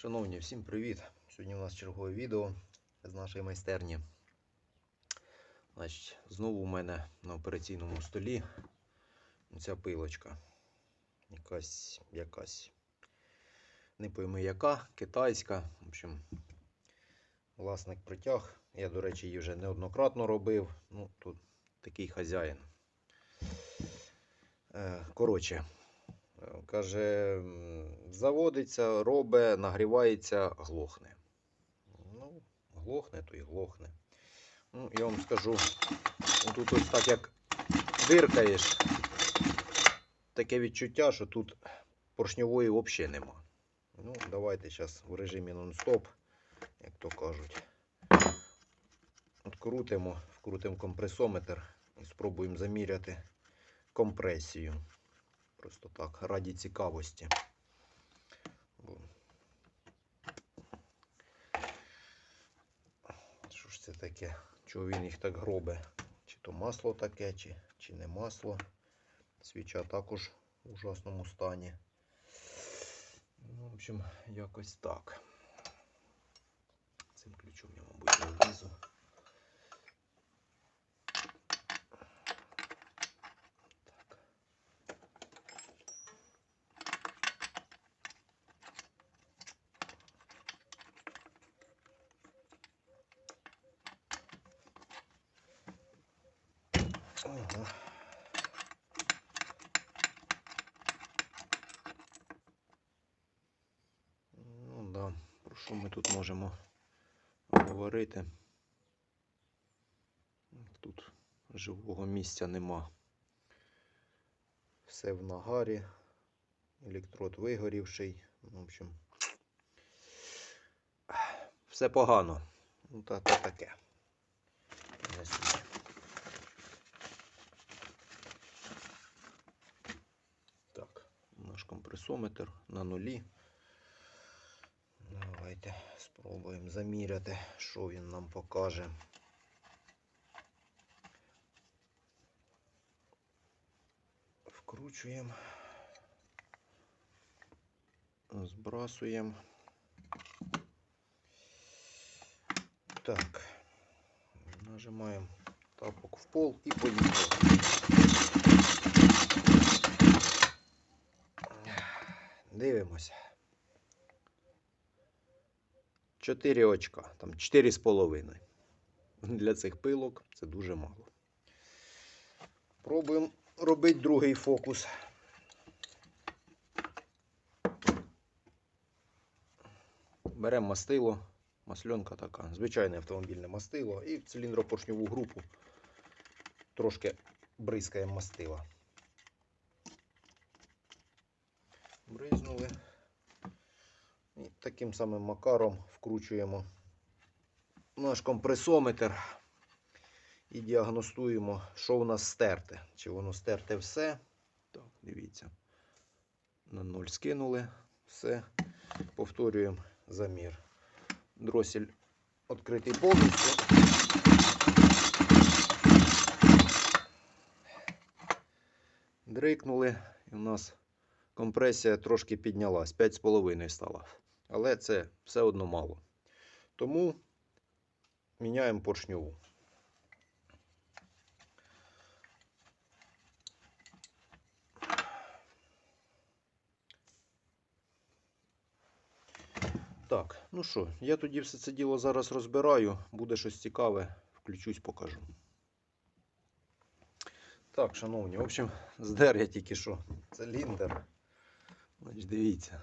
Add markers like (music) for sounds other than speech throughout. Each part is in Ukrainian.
Шановні, всім привіт! Сьогодні у нас чергове відео з нашої майстерні. Значить, знову у мене на операційному столі ця пилочка. Якась, якась. Не пойми яка, китайська. В общем, власник притяг. Я, до речі, її вже неоднократно робив. Ну, тут такий хазяїн. Е, Коротше, Каже, заводиться, робить, нагрівається, глохне. Ну, глохне, то і глохне. Ну, я вам скажу, тут ось так як диркаєш, таке відчуття, що тут поршньової взагалі нема. Ну, давайте зараз в режимі нон-стоп, як то кажуть. Открутимо, вкрутимо компресометр і спробуємо заміряти компресію. Просто так, раді цікавості. Що ж це таке? Чого він їх так гробе? Чи то масло таке, чи, чи не масло. Свіча також в ужасному стані. Ну, в общем, якось так. Цим ключом я, мабуть, не влізу. Ага. Ну да, про що ми тут можемо говорити? Тут живого місця нема. Все в нагарі, електрод вигорівший. В общем, все погано. Ну, та, та таке. Не суть. Так, компресометр на нулі. Давайте спробуємо заміряти, що він нам покаже. Вкручуємо, збрасуємо. Так, нажимаємо тапок в пол і поїхали. Дивимося. 4 очка, там 4,5. Для цих пилок це дуже мало. Пробуємо робити другий фокус. Беремо мастило, масленка така, звичайне автомобільне мастило, і в циліндропоршньову групу трошки бризкаємо мастила. Бризнули. І таким самим макаром вкручуємо наш компресометр і діагностуємо, що у нас стерте. Чи воно стерте все. Так, дивіться. На нуль скинули. Все. Повторюємо замір. Дросель відкритий повністю. Дрикнули, і у нас компресія трошки піднялась, 5,5 стала. Але це все одно мало. Тому міняємо поршньову. Так, ну що, я тоді все це діло зараз розбираю. Буде щось цікаве, включусь, покажу. Так, шановні, в общем, здер я тільки що циліндр. Значить, дивіться.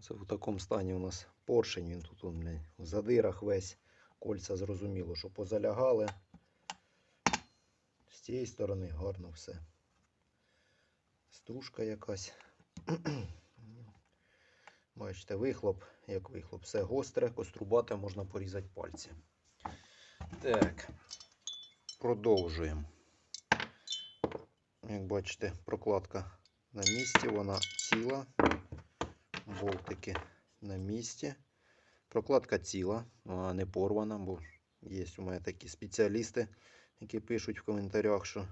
Це в такому стані у нас поршень. Він тут он, блядь, в задирах весь. Кольця зрозуміло, що позалягали. З цієї сторони гарно все. Стружка якась. (clears throat) Бачите, вихлоп, як вихлоп, все гостре, кострубате, можна порізати пальці. Так, продовжуємо. Як бачите, прокладка на місці, вона ціла. Болтики на місці. Прокладка ціла, вона не порвана, бо є у мене такі спеціалісти, які пишуть в коментарях, що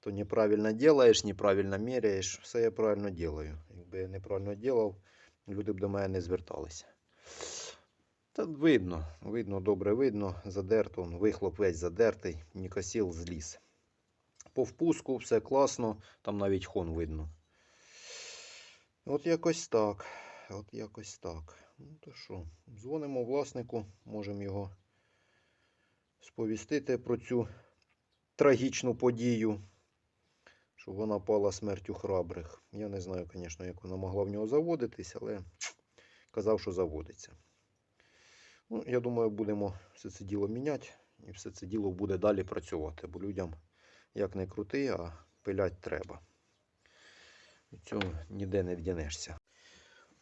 то неправильно делаєш, неправильно міряєш. Все я правильно делаю. Якби я неправильно делав, люди б до мене не зверталися. Та видно, видно, добре видно, задерто, вихлоп весь задертий, нікосіл зліз. По впуску все класно, там навіть хон видно. От якось так. От якось так. Ну то що, дзвонимо власнику, можемо його сповістити про цю трагічну подію, що вона пала смертю храбрих. Я не знаю, звісно, як вона могла в нього заводитись, але казав, що заводиться. Ну, я думаю, будемо все це діло міняти, і все це діло буде далі працювати, бо людям як не крути, а пилять треба. Цього ніде не вдянешся.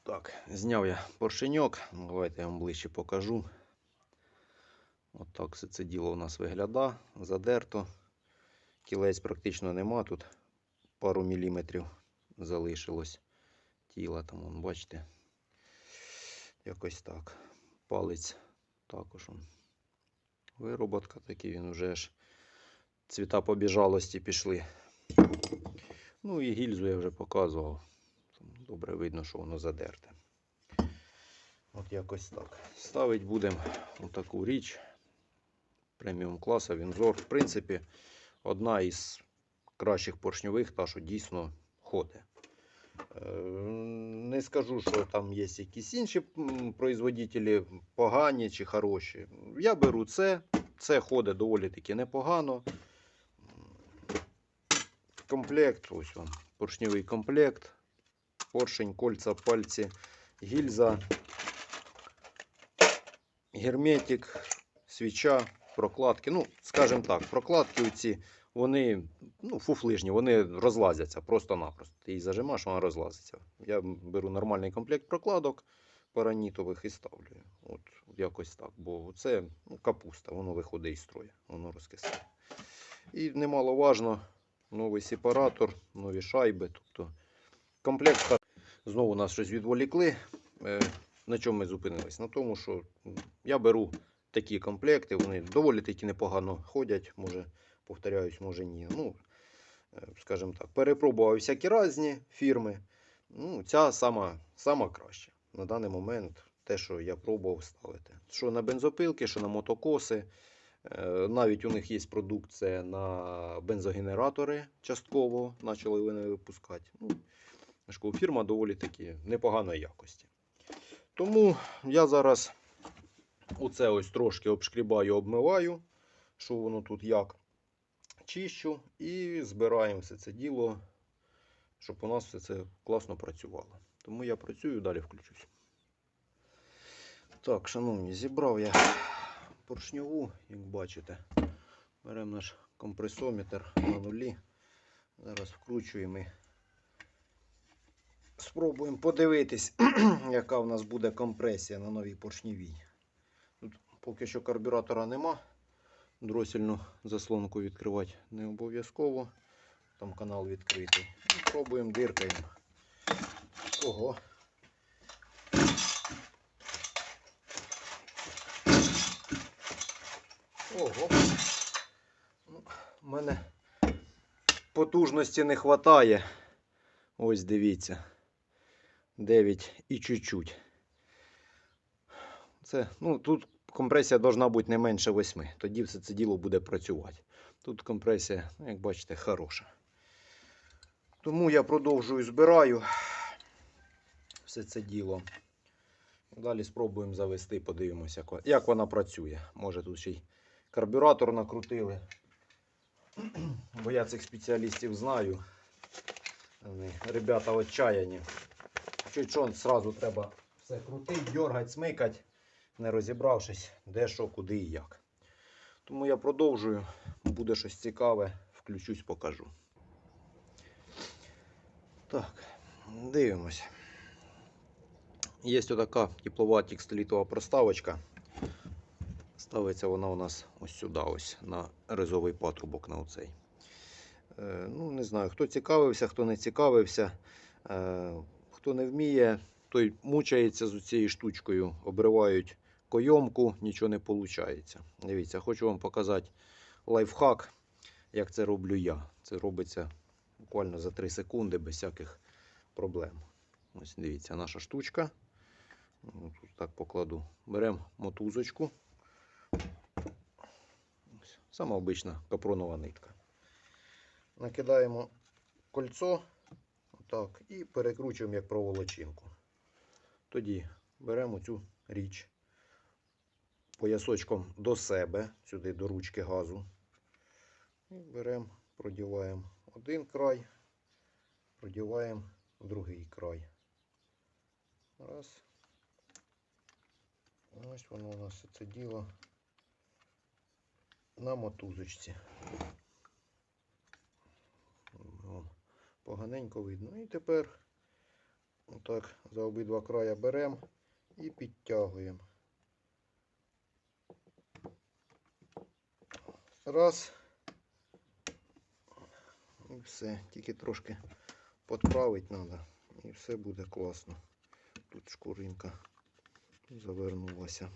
Так, зняв я поршеньок. Давайте я вам ближче покажу. От так все це діло у нас виглядає. Задерто. Кілець практично нема. Тут пару міліметрів залишилось тіла. Там, вон, бачите. Якось так. Палець також. Он. Вироботка такий, він вже ж цвіта побіжалості пішли. Ну і гільзу я вже показував. Добре видно, що воно задерте. От якось так. Ставить будемо таку річ преміум класу. Вінзор, в принципі, одна із кращих поршньових, та що дійсно ходить. Е, Не скажу, що там є якісь інші производителі погані чи хороші. Я беру це. Це ходить доволі таки непогано. Комплект, ось вам поршневий комплект. Поршень, кольця, пальці, гільза, герметик, свіча, прокладки. Ну, скажімо так, прокладки оці, вони ну, фуфлижні, вони розлазяться просто-напросто. Ти її зажимаєш, вона розлазиться. Я беру нормальний комплект прокладок паранітових і ставлю. От якось так. Бо це ну, капуста, воно виходить із строю, воно розкисає. І немаловажно, новий сепаратор, нові шайби. Тобто комплект знову нас щось відволікли. Е, На чому ми зупинились? На тому, що я беру такі комплекти, вони доволі таки непогано ходять. Може, повторяюсь, може ні. Ну, е, скажімо так, перепробував всякі різні фірми. Ну, ця сама, сама краща. На даний момент те, що я пробував ставити. Що на бензопилки, що на мотокоси. Е, Навіть у них є продукція на бензогенератори частково почали вони випускати. Ну, фірма доволі таки непоганої якості. Тому я зараз оце ось трошки обшкрібаю, обмиваю, що воно тут як. Чищу і збираємо все це діло, щоб у нас все це класно працювало. Тому я працюю, далі включусь. Так, шановні, зібрав я поршньову, як бачите. Беремо наш компресометр на нулі. Зараз вкручуємо і спробуємо подивитись, (clears throat) яка в нас буде компресія на новій поршневій. Тут поки що карбюратора нема. Дросільну заслонку відкривати не обов'язково. Там канал відкритий. І Пробуємо диркаємо. Ого. Ого. Ну, У мене потужності не вистачає. Ось дивіться. 9 і чуть-чуть. Ну, тут компресія должна бути не менше 8. Тоді все це діло буде працювати. Тут компресія, ну, як бачите, хороша. Тому я продовжую збираю все це діло. Далі спробуємо завести, подивимося, як вона працює. Може тут ще й карбюратор накрутили. (clears throat) Бо я цих спеціалістів знаю. Вони, ребята отчаяні. Чуть що зразу треба все крутити, дергати, смикати, не розібравшись, де що, куди і як. Тому я продовжую. Буде щось цікаве, включусь, покажу. Так, дивимось. Є така теплова текстолітова проставочка. Ставиться вона у нас ось сюди, ось на ризовий патрубок на оцей. Е, ну, не знаю, хто цікавився, хто не цікавився. Е, хто не вміє, той мучається з цією штучкою, обривають койомку, нічого не виходить. Дивіться, хочу вам показати лайфхак, як це роблю я. Це робиться буквально за 3 секунди без всяких проблем. Ось дивіться, наша штучка. Ну, Тут так покладу. Беремо мотузочку. Сама обична капронова нитка. Накидаємо кольцо отак, і перекручуємо як проволочинку. Тоді беремо цю річ поясочком до себе, сюди до ручки газу. І беремо, продіваємо один край, продіваємо другий край. Раз. Ось воно у нас це діло на мотузочці. Поганенько видно. І тепер отак за обидва края беремо і підтягуємо. Раз. І все. Тільки трошки підправити треба. І все буде класно. Тут шкуринка завернулася.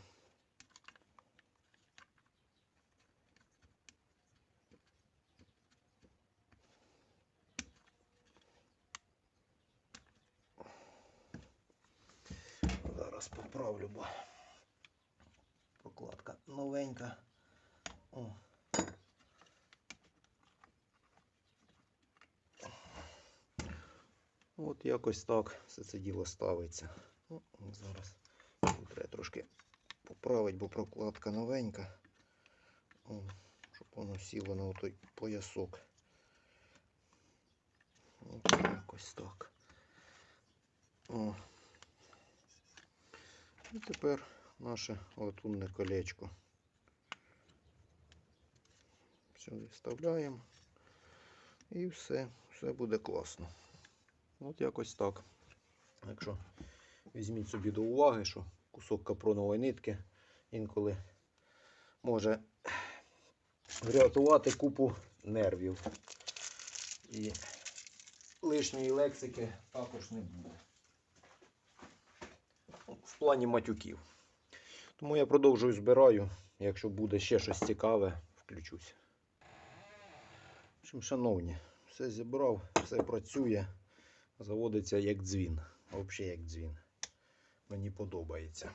Зараз поправлю, бо прокладка новенька. О. От якось так все це діло ставиться. Ну, зараз треба трошки поправити, бо прокладка новенька. О, щоб воно сіло на той поясок. От якось так. О. І тепер наше латунне колечко. Сюди вставляємо. І все, все буде класно. От якось так. Якщо візьміть собі до уваги, що кусок капронової нитки інколи може врятувати купу нервів. І лишньої лексики також не буде. В плані матюків. Тому я продовжую збираю. Якщо буде ще щось цікаве, включусь. В шановні, все зібрав, все працює заводиться як дзвін. Взагалі як дзвін. Мені подобається.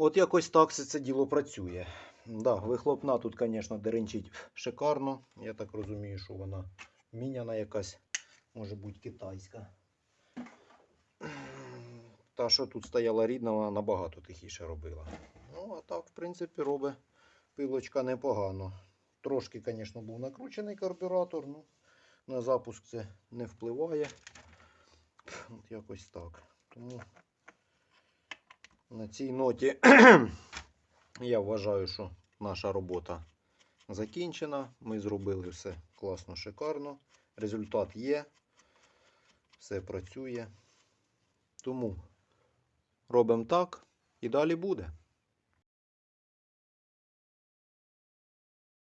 От якось так це діло працює. Да, вихлопна тут, звісно, деренчить шикарно. Я так розумію, що вона міняна якась, може бути китайська. Та, що тут стояла рідна, вона набагато тихіше робила. Ну, а так, в принципі, робить пилочка непогано. Трошки, звісно, був накручений карбюратор, ну на запуск це не впливає. От якось так. Тому на цій ноті (clears throat) я вважаю, що наша робота закінчена. Ми зробили все класно, шикарно. Результат є. Все працює. Тому робимо так і далі буде.